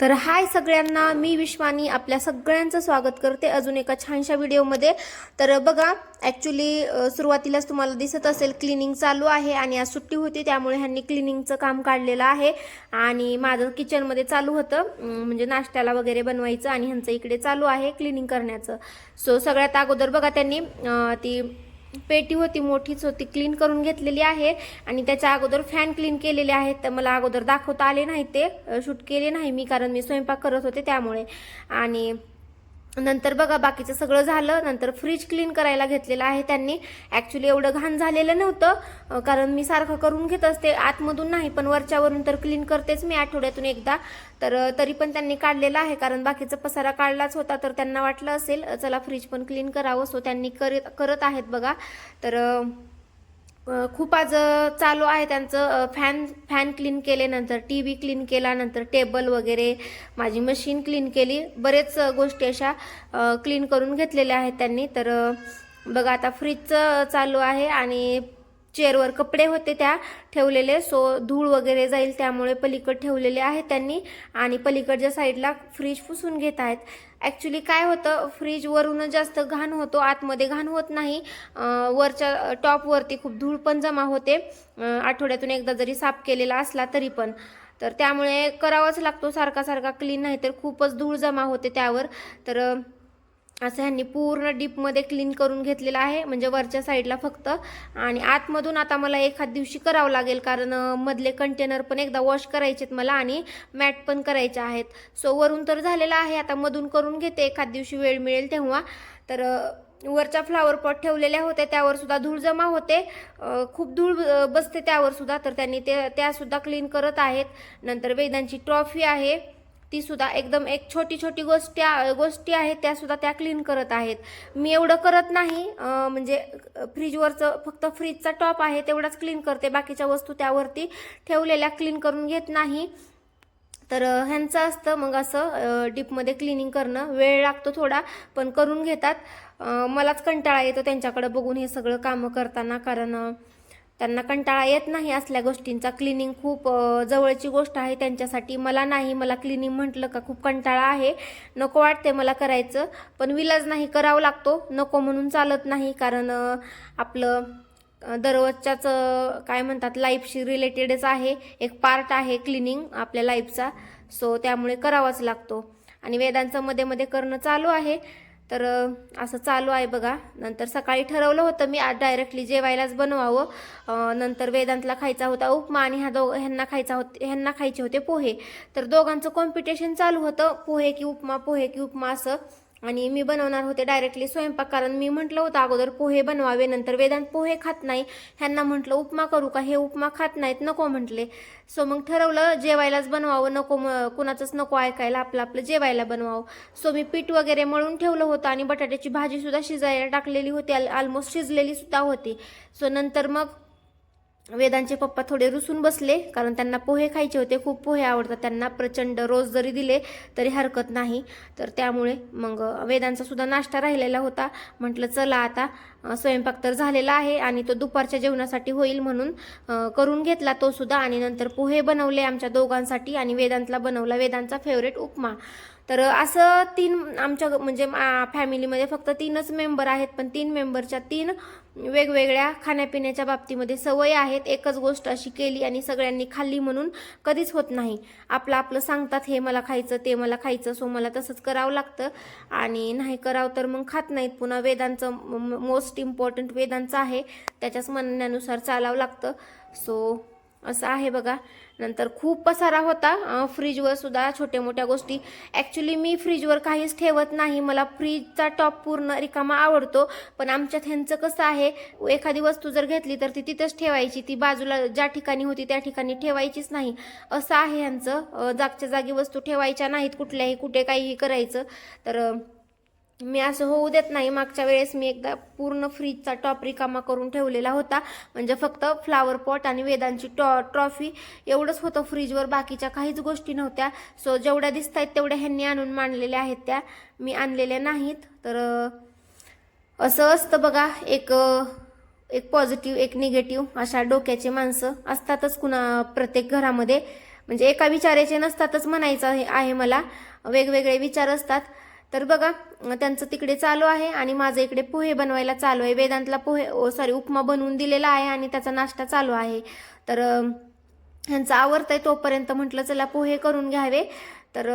तर हाय सगळ्यांना मी विश्वानी आपल्या सगळ्यांचं स्वागत करते अजून एका छानशा व्हिडिओमध्ये. तर बघा ॲक्च्युली सुरुवातीलाच तुम्हाला दिसत असेल क्लिनिंग चालू आहे आणि आज सुट्टी होती त्यामुळे ह्यांनी क्लिनिंगचं काम काढलेलं आहे. आणि माझं किचनमध्ये चालू होतं म्हणजे नाश्त्याला वगैरे बनवायचं आणि ह्यांचं इकडे चालू आहे क्लिनिंग करण्याचं. सो सगळ्यात अगोदर बघा त्यांनी ती पेटी होती मोठीच होती क्लीन करून घेतलेली आहे. आणि त्याच्या अगोदर फॅन क्लीन केलेले आहेत. तर मला अगोदर दाखवता आले नाही ते शूट केले नाही मी कारण मी स्वयंपाक करत होते त्यामुळे. आणि नंतर बघा बाकीचं सगळं झालं. नंतर फ्रीज क्लीन करायला घेतलेलं आहे त्यांनी. ॲक्च्युली एवढं घाण झालेलं नव्हतं कारण मी सारखं करून घेत असते. आतमधून नाही पण वरच्यावरून तर क्लीन करतेच मी आठवड्यातून एकदा. तर तरी पण त्यांनी काढलेलं आहे कारण बाकीचा पसारा काढलाच होता तर त्यांना वाटलं असेल चला फ्रीज पण क्लीन करावं. सो त्यांनी करत करत आहेत बघा. तर खूप आज चालू आहे त्यांचं फॅन फॅन क्लीन केल्यानंतर टी व्ही क्लीन केला नंतर टेबल वगैरे माझी मशीन क्लीन केली. बरेच गोष्टी अशा क्लीन करून घेतलेल्या आहेत त्यांनी. तर बघा आता फ्रीजचं चालू आहे आणि चेअरवर कपडे होते त्या ठेवलेले. सो धूळ वगैरे जाईल त्यामुळे पलीकड ठेवलेले आहेत त्यांनी. आणि पलीकडच्या साईडला फ्रीज पुसून घेत आहेत. ॲक्च्युली काय होतं फ्रीजवरून जास्त घाण होतो आतमध्ये घाण होत नाही. वरच्या टॉपवरती खूप धूळ पण जमा होते. आठवड्यातून एकदा जरी साफ केलेला असला तरी पण. तर त्यामुळे करावाच लागतो सारखा सारखा क्लीन नाही तर खूपच धूळ जमा होते त्यावर. तर असं ह्यांनी पूर्ण डीपमध्ये क्लीन करून घेतलेलं आहे. म्हणजे वरच्या साईडला फक्त. आणि आतमधून आता मला एखाद दिवशी करावं लागेल कारण मधले कंटेनर पण एकदा वॉश करायचेत मला आणि मॅट पण करायचे आहेत. सो वरून तर झालेलं आहे. आता मधून करून घेते. एखाद दिवशी वेळ मिळेल तेव्हा. तर वरच्या फ्लावर पॉट ठेवलेल्या होत्या. त्यावर सुद्धा धूळ जमा होते. खूप धूळ बसते त्यावर सुद्धा. तर त्यांनी ते त्यासुद्धा क्लीन करत आहेत. नंतर वेदांची ट्रॉफी आहे. ती सुद्धा एकदम एक छोटी छोटी गोष्टी गोष्टी आहेत त्या सुद्धा त्या क्लीन करत आहेत. मी एवढं करत नाही म्हणजे फ्रीजवरचं फक्त फ्रीजचा टॉप आहे तेवढाच क्लीन करते. बाकीच्या वस्तू त्यावरती ठेवलेल्या क्लीन करून घेत नाही. तर ह्यांचं असतं मग असं डीपमध्ये क्लिनिंग करणं. वेळ लागतो थोडा पण करून घेतात. मलाच कंटाळा येतो त्यांच्याकडे बघून हे सगळं कामं करताना कारण त्यांना कंटाळा येत नाही असल्या गोष्टींचा. क्लिनिंग खूप जवळची गोष्ट आहे त्यांच्यासाठी. मला नाही मला क्लिनिंग म्हटलं का खूप कंटाळा आहे. नको वाटते मला करायचं. पण विलाज नाही करावं लागतो. नको म्हणून चालत नाही. कारण आपलं दररोजच्याच काय म्हणतात लाईफशी रिलेटेडच आहे. एक पार्ट आहे क्लिनिंग आपल्या लाईफचा सो त्यामुळे करावाच लागतो. आणि वेदांचं मध्ये मध्ये करणं चालू आहे. तर असं चालू आहे बघा. नंतर सकाळी ठरवलं होतं मी आज डायरेक्टली जेवायलाच बनवावं. नंतर वेदांतला खायचा होता उपमा आणि ह्या दो ह्यांना खायचा होत ह्यांना खायचे होते पोहे. तर दोघांचं कॉम्पिटिशन चालू होतं पोहे की उपमा पोहे की उपमा असं. आणि मी बनवणार होते डायरेक्टली स्वयंपाक कारण मी म्हटलं होतं अगोदर पोहे बनवावे नंतर वेदांत पोहे खात नाही. ह्यांना म्हटलं उपमा करू का? हे उपमा खात नाहीत नको म्हटले. सो मग ठरवलं जेवायलाच बनवावं नको म कुणाचंच नको ऐकायला आपलं आपलं जेवायला बनवावं. सो मी पीठ वगैरे मळून ठेवलं होतं आणि बटाट्याची भाजीसुद्धा शिजायला टाकलेली होती ऑलमोस्ट शिजलेली सुद्धा होती. सो नंतर मग वेदांचे पप्पा थोडे रुसून बसले कारण त्यांना पोहे खायचे होते खूप पोहे आवडतात. त्यांना प्रचंड रोज जरी दिले तरी हरकत नाही. तर त्यामुळे मग वेदांचा सुद्धा नाश्ता राहिलेला होता. म्हटलं चला आता स्वयंपाक तर झालेला आहे आणि तो दुपारच्या जेवणासाठी होईल म्हणून करून घेतला तो सुद्धा आणि नंतर पोहे बनवले आमच्या दोघांसाठी आणि वेदांतला बनवला वेदांचा फेवरेट उपमा. तर असं तीन आमच्या म्हणजे फॅमिलीमध्ये फक्त तीनच मेंबर आहेत पण तीन मेंबरच्या तीन वेगवेगळ्या खाण्यापिण्याच्या बाबतीमध्ये सवय आहेत. एकच गोष्ट अशी केली आणि सगळ्यांनी खाल्ली म्हणून कधीच होत नाही. आपलं आपलं सांगतात हे मला खायचं ते मला खायचं सो मला तसंच करावं लागतं. आणि नाही करावं तर मग खात नाहीत. पुन्हा वेदांचं मोस्ट इम्पॉर्टंट वेदांचं आहे. त्याच्याच म्हणण्यानुसार चालावं लागतं. सो असं आहे बघा. नंतर खूप पसारा होता. फ्रीजवर सुद्धा छोट्या मोठ्या गोष्टी. ॲक्च्युली मी फ्रीजवर काहीच ठेवत नाही. मला फ्रीजचा टॉप पूर्ण रिकामा आवडतो. पण आमच्यात ह्यांचं कसं आहे एखादी वस्तू जर घेतली तर ती तिथंच ठेवायची. ती बाजूला ज्या ठिकाणी होती त्या ठिकाणी ठेवायचीच नाही. असं आहे ह्यांचं. जागच्या जागी वस्तू ठेवायच्या नाहीत कुठल्याही कुठे काहीही करायचं. तर मी असं होऊ देत नाही. मागच्या वेळेस मी एकदा पूर्ण फ्रीजचा टॉप रिकामा करून ठेवलेला होता. म्हणजे फक्त फ्लावर पॉट आणि वेदांची टॉ ट्रॉफी एवढंच होतं फ्रीजवर. बाकीच्या काहीच गोष्टी नव्हत्या. सो जेवढ्या दिसत आहेत तेवढ्या ह्यांनी आणून मांडलेल्या आहेत त्या. मी आणलेल्या नाहीत. तर असं असतं बघा. एक एक पॉझिटिव्ह एक निगेटिव्ह अशा डोक्याचे माणसं असतातच कुणा प्रत्येक घरामध्ये. म्हणजे एका विचाराचे नसतातच म्हणायचं आहे आहे मला. वेगवेगळे विचार असतात. तर बघा त्यांचं तिकडे चालू आहे आणि माझं इकडे पोहे बनवायला चालू आहे. वेदांतला पोहे सॉरी उपमा बनवून दिलेला आहे आणि त्याचा नाश्ता चालू आहे. तर ह्यांचं ह्यांचं आवडतंय तोपर्यंत म्हटलं चला पोहे करून घ्यावे. तर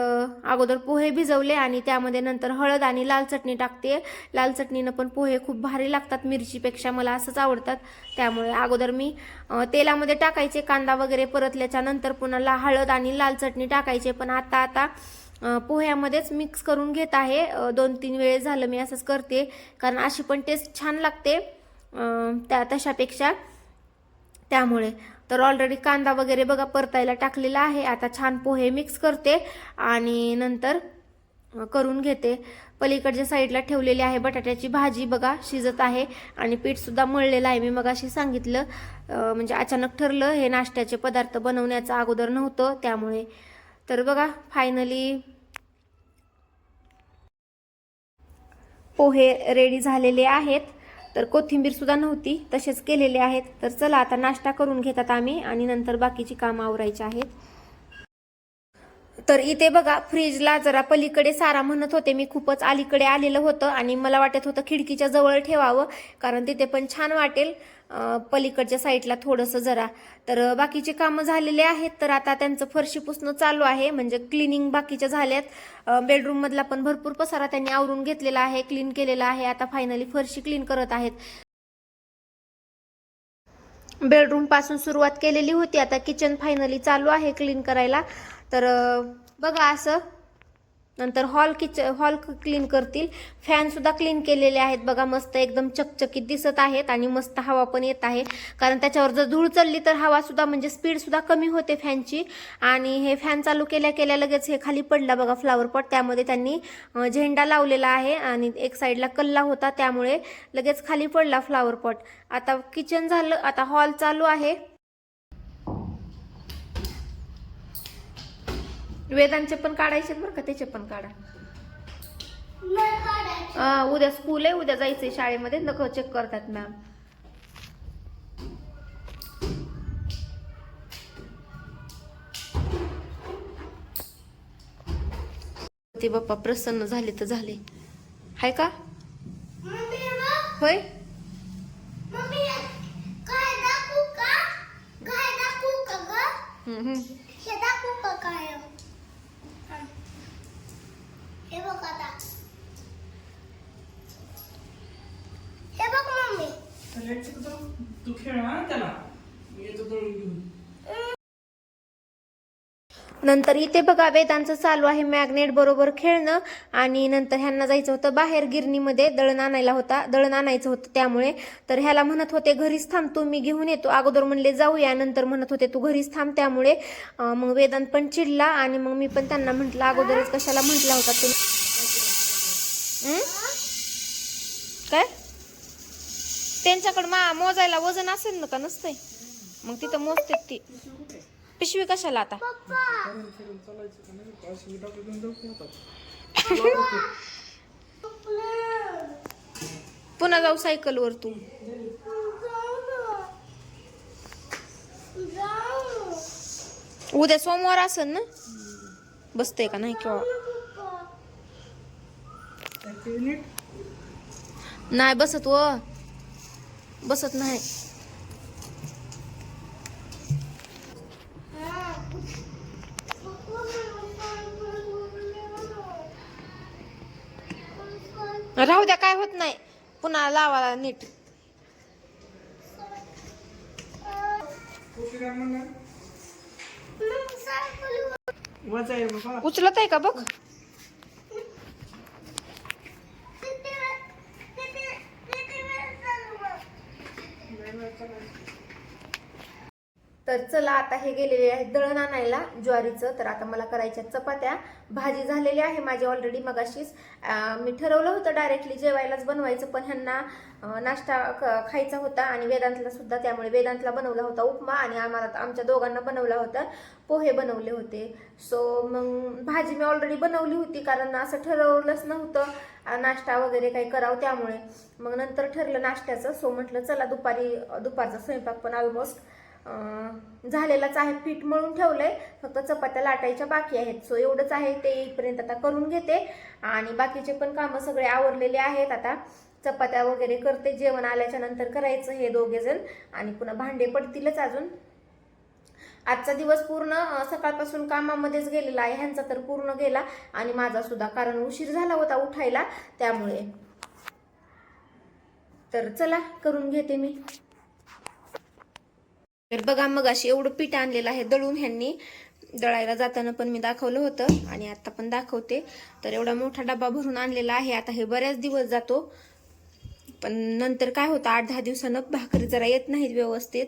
अगोदर पोहे भिजवले आणि त्यामध्ये नंतर हळद आणि लाल चटणी टाकते. लाल चटणीनं पण पोहे खूप भारी लागतात मिरचीपेक्षा मला असंच आवडतात. त्यामुळे अगोदर मी तेलामध्ये टाकायचे कांदा वगैरे परतल्याच्या नंतर पुन्हा ला हळद आणि लाल चटणी टाकायचे. पण आता आता पोह्यामध्येच मिक्स करून घेत आहे. दोन तीन वेळेस झालं मी असंच करते. कारण अशी पण टेस्ट छान लागते. त्या तशापेक्षा. त्यामुळे. तर ऑलरेडी कांदा वगैरे बघा परतायला टाकलेला आहे. आता छान पोहे मिक्स करते. आणि नंतर करून घेते. पलीकडच्या साईडला ठेवलेली आहे बटाट्याची भाजी. बघा शिजत आहे. आणि पीठसुद्धा मळलेलं आहे. मी मग अशी सांगितलं म्हणजे अचानक ठरलं. हे नाश्त्याचे पदार्थ बनवण्याचं अगोदर नव्हतं. त्यामुळे. तर बघा फायनली पोहे रेडी झालेले आहेत. तर कोथिंबीरसुद्धा नव्हती तसेच केलेले आहेत. तर चला आता नाश्ता करून घेतात आम्ही आणि नंतर बाकीची कामं आवरायची आहेत. तर इथे बघा फ्रीजला जरा पलीकडे सारा म्हणत होते. मी खूपच अलीकडे आलेलं होतं आणि मला वाटत होतं खिडकीच्या जवळ ठेवावं कारण तिथे पण छान वाटेल. पलीकडच्या साईडला थोडंसं जरा. तर बाकीचे कामं झालेले आहेत तर आता त्यांचं फरशी पुसणं चालू आहे. म्हणजे क्लिनिंग बाकीच्या झाल्यात. बेडरूममधला पण भरपूर पसारा त्यांनी आवरून घेतलेला आहे क्लीन केलेला आहे. आता फायनली फरशी क्लीन करत आहेत. बेडरूमपासून सुरुवात केलेली होती. आता किचन फायनली चालू आहे क्लीन करायला. तर बघा असं. नंतर हॉल किच हॉल क्लीन करतील. फॅनसुद्धा क्लीन केलेले आहेत. बघा मस्त एकदम चकचकीत दिसत आहेत आणि मस्त हवा पण येत आहे. कारण त्याच्यावर जर धूळ चढली तर हवासुद्धा म्हणजे स्पीडसुद्धा कमी होते फॅनची आणि हे फॅन चालू केल्या केल्या लगेच हे खाली पडला बघा फ्लावर पॉट त्यामध्ये त्यांनी झेंडा लावलेला आहे आणि एक साईडला कल्ला होता. त्यामुळे लगेच खाली पडला फ्लावर पॉट आता किचन झालं आता हॉल चालू आहे. वेदांचे पण काढायचे बरं का त्याचे पण काढा. उद्या स्कूल आहे उद्या जायचंय शाळेमध्ये नख चेक करतात मॅम ते बाप्पा प्रसन्न झाले तर झाले. हाय का? होय? हम्म, हम्म. तू? खेळ हा त्याला. मी येतो दळून घेऊन. नंतर इथे बघा वेदांचं चालू आहे मॅग्नेट बरोबर खेळणं आणि नंतर ह्यांना जायचं होतं बाहेर गिरणीमध्ये दळण आणायला होता दळण आणायचं होतं त्यामुळे. तर ह्याला म्हणत होते घरीच थांबतो मी घेऊन येतो. अगोदर म्हणले जाऊया. नंतर म्हणत होते तू घरीच थांब. त्यामुळे मग वेदांत पण चिडला आणि मग मी पण त्यांना म्हटलं अगोदरच कशाला म्हटला होता तुम्ही? काय? त्यांच्याकडं मा मोजायला वजन असेल ना का? नसतंय? मग तिथं मोजते ती. पिशवी कशाला आता? पुन्हा जाऊ सायकलवर तू. उद्या सोमवार असेल ना? बसते का नाही किंवा? नाही बसत व. बसत नाही. राहू द्या काय होत नाही. पुन्हा लावा नीट. उचलत आहे का बघ? तर चला आता हे गेलेले आहेत दळण आणायला ज्वारीचं. तर आता मला करायच्या चपात्या. भाजी झालेली आहे माझी ऑलरेडी मगाशीच. मी ठरवलं होतं डायरेक्टली जेवायलाच बनवायचं पण ह्यांना नाश्ता खायचा होता आणि वेदांतला सुद्धा त्यामुळे वेदांतला बनवला होता उपमा आणि आम्हाला आमच्या दोघांना बनवला होता पोहे बनवले होते. सो मग भाजी मी ऑलरेडी बनवली होती कारण असं ठरवलंच नव्हतं नाश्ता वगैरे काही करावं त्यामुळे. मग नंतर ठरलं नाश्त्याचं. सो म्हटलं चला दुपारी दुपारचा स्वयंपाक पण ऑलमोस्ट झालेलाच आहे पीठ मळून ठेवलंय. फक्त चपात्या लाटायच्या बाकी आहेत. सो एवढंच आहे ते येईपर्यंत आता करून घेते. आणि बाकीचे पण कामं सगळे आवरलेले आहेत. आता चपात्या वगैरे करते जेवण आल्याच्यानंतर करायचं हे दोघेजण आणि पुन्हा भांडे पडतीलच अजून. आजचा दिवस पूर्ण सकाळपासून कामामध्येच गेलेला आहे. ह्यांचा तर पूर्ण गेला. आणि माझा सुद्धा कारण उशीर झाला होता उठायला. त्यामुळे. तर चला करून घेते मी. तर बघा मग अशी एवढं पीठ आणलेलं आहे दळून ह्यांनी. दळायला जाताना पण मी दाखवलं होतं आणि आता पण दाखवते. तर एवढा मोठा डबा भरून आणलेला आहे. आता हे बऱ्याच दिवस जातो. पण नंतर काय होतं आठ दहा दिवसानं भाकरी जरा येत नाहीत व्यवस्थित.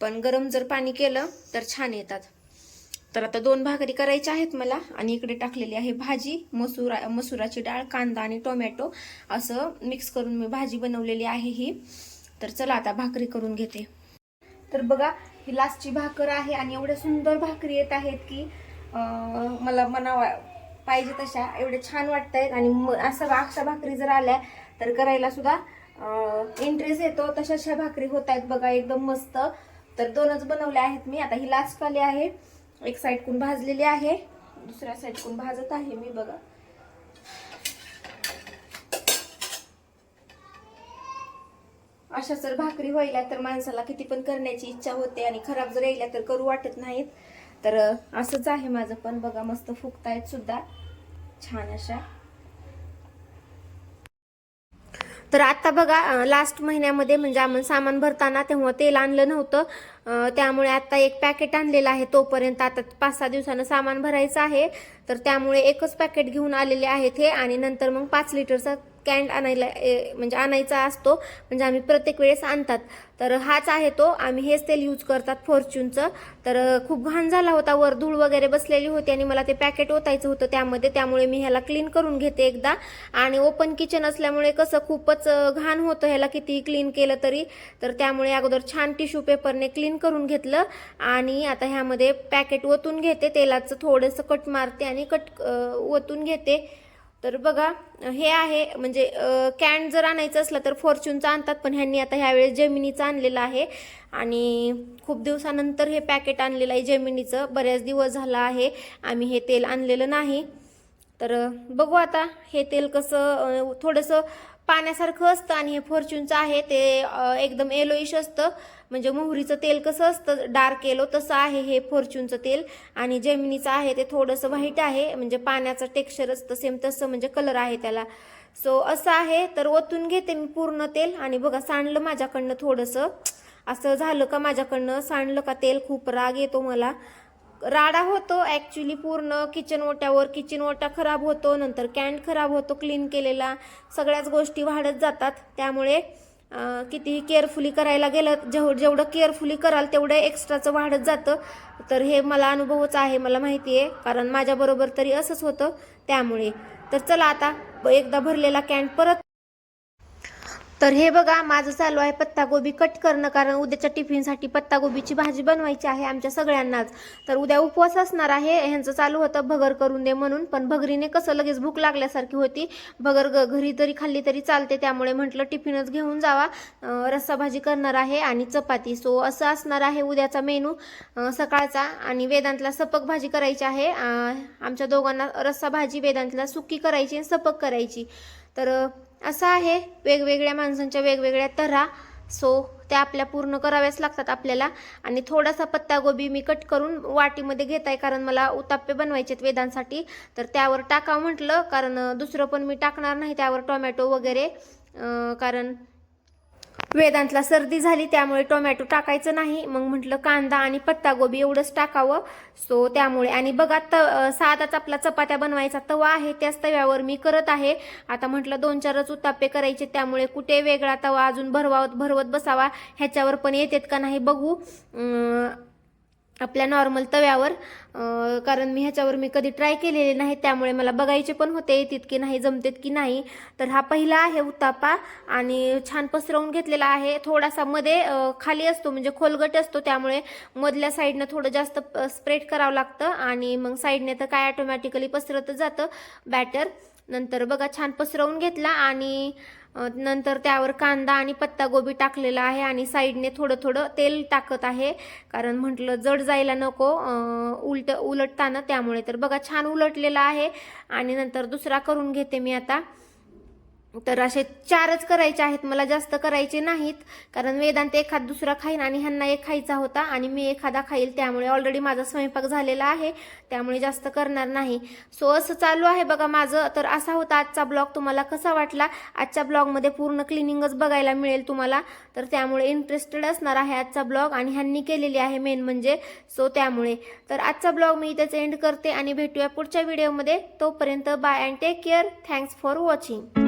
पण गरम जर पाणी केलं तर छान येतात. तर आता दोन भाकरी करायच्या आहेत मला. आणि इकडे टाकलेली आहे भाजी मसुरा मसुराची डाळ कांदा आणि टोमॅटो. असं मिक्स करून मी भाजी बनवलेली आहे ही. तर चला आता भाकरी करून घेते. तर बघा ही लास्टची भाकर आहे आणि एवढ्या सुंदर भाकरी येत आहेत की मला मनावा पाहिजे तशा. एवढे छान वाटत आहेत आणि म- असं अशा भाकरी जर आल्या तर करायला सुद्धा इंटरेस्ट येतो. तशाशा भाकरी होत आहेत बघा एकदम मस्त. तर दोनच बनवल्या आहेत मी. आता ही लास्ट वाली आहे. एक साईडकून भाजलेली आहे. दुसऱ्या साईडकून भाजत आहे मी बघा. अशा जर भाकरी व्हायला तर माणसाला किती पण करण्याची इच्छा होते आणि खराब जर यायला तर करू वाटत नाहीत. तर असंच आहे माझं पण. बघा मस्त फुगतायत सुद्धा. छान अशा. तर आता बघा लास्ट महिन्यामध्ये म्हणजे आम्ही सामान भरताना तेव्हा तेल आणलं नव्हतं. त्यामुळे आता एक पॅकेट आणलेलं आहे तोपर्यंत. आता पाच सहा दिवसानं सामान भरायचं आहे. तर त्यामुळे एकच पॅकेट घेऊन आलेले आहेत हे. आणि नंतर मग पाच लिटरचा कॅन्ड आणायला ए, म्हणजे आणायचा असतो. म्हणजे आम्ही प्रत्येक वेळेस आणतात. तर हाच आहे तो. आम्ही हेच तेल यूज करतात फॉर्च्यूनचं तर खूप घाण झाला होता. वर धूळ वगैरे बसलेली होती आणि मला ते पॅकेट ओतायचं होतं त्यामध्ये. त्यामुळे मी ह्याला क्लीन करून घेते एकदा. आणि ओपन किचन असल्यामुळे कसं खूपच घाण होतं ह्याला. किती क्लीन केलं तरी. तर त्यामुळे अगोदर छान टिश्यू पेपरने क्लीन करून घेतलं. आणि आता ह्यामध्ये पॅकेट ओतून घेते. तेलाचं थोडंसं कट मारते आणि कट ओतून घेते. तर बघा हे आहे म्हणजे कॅन जर आणायचं असलं तर फॉर्च्यूनचं आणतात पण ह्यांनी आता ह्यावेळेस जेमिनीचं आणलेलं आहे. आणि खूप दिवसानंतर हे पॅकेट आणलेलं आहे जेमिनीचं बऱ्याच दिवस झाला आहे आम्ही हे तेल आणलेलं नाही. तर बघू आता हे तेल कसं थोडंसं पाण्यासारखं असतं आणि हे फॉर्च्यूनचं आहे ते एकदम येलोइश असतं. म्हणजे मोहरीचं तेल कसं असतं डार्क येलो तसं आहे हे फॉर्च्यूनचं तेल. आणि जेमिनीचं आहे ते थोडंसं व्हाईट आहे म्हणजे पाण्याचं टेक्स्चर असतं सेम तसं म्हणजे कलर आहे त्याला. सो असं आहे तर ओतून घेते मी पूर्ण तेल. आणि बघा सांडलं माझ्याकडनं थोडंसं. असं झालं का माझ्याकडनं? सांडलं का तेल? खूप राग येतो मला. राडा होतो ॲक्च्युली पूर्ण किचन ओट्यावर. किचन ओटा खराब होतो नंतर कॅन्ड खराब होतो क्लीन केलेला. सगळ्याच गोष्टी वाढत जातात. त्यामुळे कितीही केअरफुली करायला गेलं जेव जेवढं केअरफुली कराल तेवढं एक्स्ट्राचं वाढत जातं. तर हे मला अनुभवच आहे मला माहिती आहे. कारण माझ्याबरोबर तरी असंच होतं. त्यामुळे तर चला आता एकदा भरलेला कॅन्ड परत तर हे बघा माझं चालू आहे पत्तागोबी कट करणं कारण उद्याच्या टिफिनसाठी पत्तागोबीची भाजी बनवायची आहे आमच्या सगळ्यांनाच. तर उद्या उपवास असणार आहे ह्यांचं चालू होतं भगर करून दे म्हणून पण भगरीने कसं लगेच भूक लागल्यासारखी होती. भगर ग- घरी तरी खाल्ली तरी चालते त्यामुळे म्हटलं टिफिनच घेऊन जावा. रस्सा भाजी करणार आहे आणि चपाती. सो असं असणार आहे उद्याचा मेनू सकाळचा आणि वेदांतला सपक भाजी करायची आहे. आमच्या दोघांना रस्सा भाजी वेदांतला सुकी करायची आणि सपक करायची. तर असं आहे. वेगवेगळ्या माणसांच्या वेगवेगळ्या तऱ्हा. सो त्या आपल्या पूर्ण कराव्याच लागतात आपल्याला. आणि थोडासा पत्तागोबी मी कट करून वाटीमध्ये घेत आहे कारण मला उताप्पे बनवायचे आहेत वेदांसाठी. तर त्यावर टाकावं म्हटलं कारण दुसरं पण मी टाकणार नाही त्यावर टोमॅटो वगैरे. कारण वेदांतला सर्दी झाली त्यामुळे टोमॅटो टाकायचं नाही. मग म्हटलं कांदा आणि पत्तागोबी एवढंच टाकावं. सो त्यामुळे आणि बघा त साधाच आपला चपात्या बनवायचा तवा आहे त्याच तव्यावर मी करत आहे. आता म्हटलं दोन चारच उत्तापे करायचे त्यामुळे कुठे वेगळा तवा अजून भरवावत भरवत बसावा ह्याच्यावर पण येतात का नाही बघू. आपल्या नॉर्मल तव्यावर कारण मी ह्याच्यावर मी कधी ट्राय केलेले नाही त्यामुळे मला बघायचे पण होते तितके की नाही जमतेत की नाही. तर हा पहिला आहे उत्तापा आणि छान पसरवून घेतलेला आहे. थोडासा मध्ये खाली असतो म्हणजे खोलगट असतो त्यामुळे मधल्या साईडनं थोडं जास्त स्प्रेड करावं लागतं आणि मग साईडने तर काय ऑटोमॅटिकली पसरतच जातं बॅटर नंतर बघा छान पसरवून घेतला आणि नंतर त्यावर कांदा आणि पत्तागोबी टाकलेला आहे आणि साईडने थोडं थोडं तेल टाकत आहे. कारण म्हटलं जड जायला नको उलट उलटताना त्यामुळे. तर बघा छान उलटलेला आहे. आणि नंतर दुसरा करून घेते मी आता. तर असे चारच करायचे आहेत. मला जास्त करायचे नाहीत. कारण वेदांत एखाद दुसरा खाईन आणि ह्यांना एक खायचा होता आणि मी एखादा खाईल. त्यामुळे ऑलरेडी माझा स्वयंपाक झालेला आहे. त्यामुळे जास्त करणार नाही. सो असं चालू आहे बघा माझं. तर असा होता आजचा ब्लॉग. तुम्हाला कसा वाटला? आजच्या ब्लॉगमध्ये पूर्ण क्लिनिंगच बघायला मिळेल तुम्हाला. तर त्यामुळे इंटरेस्टेड असणार आहे आजचा ब्लॉग आणि ह्यांनी केलेली आहे मेन म्हणजे. सो त्यामुळे. तर आजचा ब्लॉग मी इथेच एंड करते आणि भेटूया पुढच्या व्हिडिओमध्ये तोपर्यंत bye and take care thanks for watching